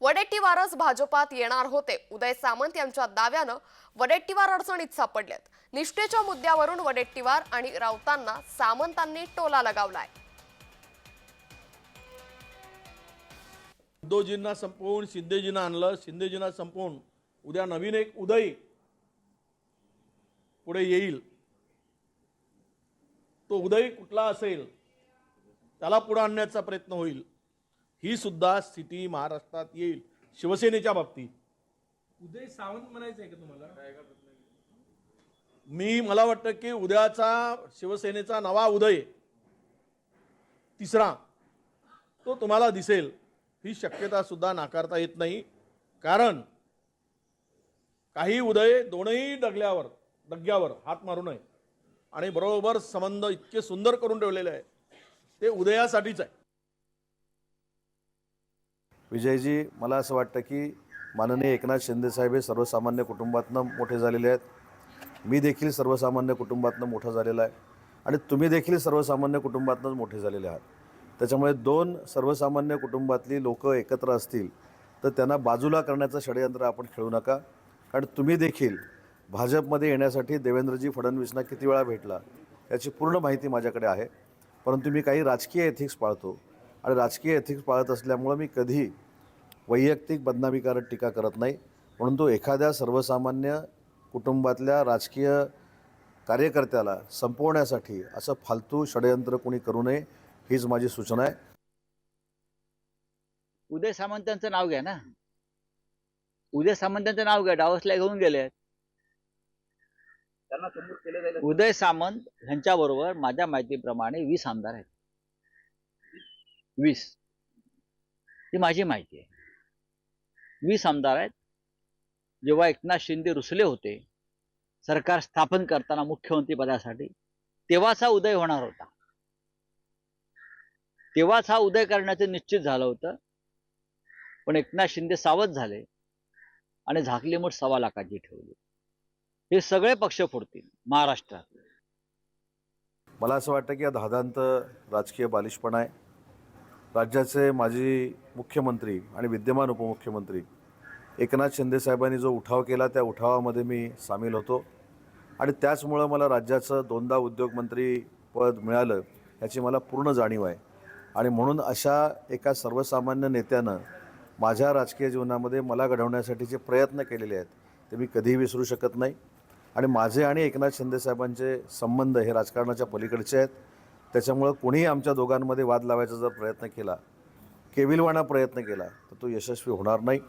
वडेट्टीवारच भाजपात येणार होते. उदय सामंत यांच्या दाव्यानं वडेट्टीवार अडचणीत सापडलेत. निष्ठेच्या मुद्द्यावरून वडेट्टीवार आणि राऊतांना सामंतांनी टोला लगावलाय. उद्धवजींना संपवून शिंदेजींना आणलं. शिंदेजींना संपवून उद्या नवीन एक उदय पुढे येईल. तो उदय कुठला असेल त्याला पुढे आणण्याचा प्रयत्न होईल. ही सुद्धा स्थिती महाराष्ट्रात येईल शिवसेनेच्या बाबतीत. उदय सावंत म्हणायचं आहे का तुम्हाला? मी मला वाटतं की उद्याचा शिवसेनेचा नवा उदय तिसरा तो तुम्हाला दिसेल. ही शक्यता सुद्धा नाकारता येत नाही. कारण काही उदय दोनही डगल्यावर डग्यावर हात मारू नये. आणि बरोबर संबंध इतके सुंदर करून ठेवलेले आहे ते उदयासाठीच आहे. विजयजी मला असं वाटतं की माननीय एकनाथ शिंदेसाहेब हे सर्वसामान्य कुटुंबातनं मोठे झालेले आहेत. मी देखील सर्वसामान्य कुटुंबातनं मोठा झालेला आहे. आणि तुम्ही देखील सर्वसामान्य कुटुंबातनंच मोठे झालेले आहात. त्याच्यामुळे दोन सर्वसामान्य कुटुंबातली लोकं एकत्र असतील तर त्यांना बाजूला करण्याचं षडयंत्र आपण खेळू नका. कारण तुम्ही देखील भाजपमध्ये येण्यासाठी देवेंद्रजी फडणवीसना किती वेळा भेटला याची पूर्ण माहिती माझ्याकडे आहे. परंतु मी काही राजकीय एथिक्स पाळतो. आणि राजकीय एथिक्स पाळत असल्यामुळं मी कधी वैयक्तिक बदनामी करत टीका करत नाही. परंतु एखाद्या सर्वसामान्य कुटुंबातल्या राजकीय कार्यकर्त्याला संपवण्यासाठी असं फालतू षडयंत्र कोणी करू नये हीच माझी सूचना आहे. उदय सामंतांचं नाव घ्या ना. उदय सामंतांचं नाव घ्या डावसला घेऊन गेले उदय सामंत ह्यांच्या बरोबर माझ्या माहितीप्रमाणे वीस आमदार आहेत. वीस. ही माझी माहिती आहे. वीस आमदार आहेत. जेव्हा एकनाथ शिंदे रुसले होते सरकार स्थापन करताना मुख्यमंत्री पदासाठी तेव्हाच हा उदय होणार होता. तेव्हाच हा उदय करण्याचं निश्चित झालं होतं. पण एकनाथ शिंदे सावध झाले आणि झाकली मोठ सव्वा लाखाची ठेवली. हे सगळे पक्ष फोडतील महाराष्ट्रात. मला असं वाटतं की हा धादांत राजकीय बालिशपणा आहे. राज्याचे माजी मुख्यमंत्री आणि विद्यमान उपमुख्यमंत्री एकनाथ शिंदेसाहेबांनी जो उठाव केला त्या उठावामध्ये मी सामील होतो. आणि त्याचमुळं मला राज्याचं दोनदा उद्योगमंत्री पद मिळालं याची मला पूर्ण जाणीव आहे. आणि म्हणून अशा एका सर्वसामान्य नेत्यानं माझ्या राजकीय जीवनामध्ये मला घडवण्यासाठी जे प्रयत्न केलेले आहेत ते मी कधीही विसरू शकत नाही. आणि माझे आणि एकनाथ शिंदेसाहेबांचे संबंध हे राजकारणाच्या पलीकडचे आहेत. त्याच्यामुळं कोणीही आमच्या दोघांमध्ये वाद लावायचा जर प्रयत्न केला केविलवाणा प्रयत्न केला तर तो यशस्वी होणार नाही.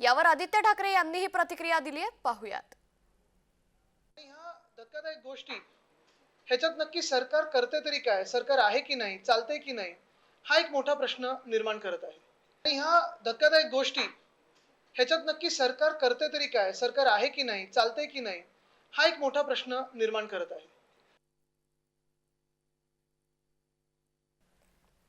यावर आदित्य ठाकरे यांनीही प्रतिक्रिया दिली आहे. पाहुयात. ह्या धक्कादायक गोष्टी. ह्याच्यात नक्की सरकार करते तरी काय? सरकार आहे की नाही? चालतंय की नाही? हा एक मोठा प्रश्न निर्माण करत आहे. आणि ह्या धक्कादायक गोष्टी ह्याच्यात नक्की सरकार करते तरी काय? सरकार आहे की नाही? चालतंय की नाही? हा एक मोठा प्रश्न निर्माण करत आहे.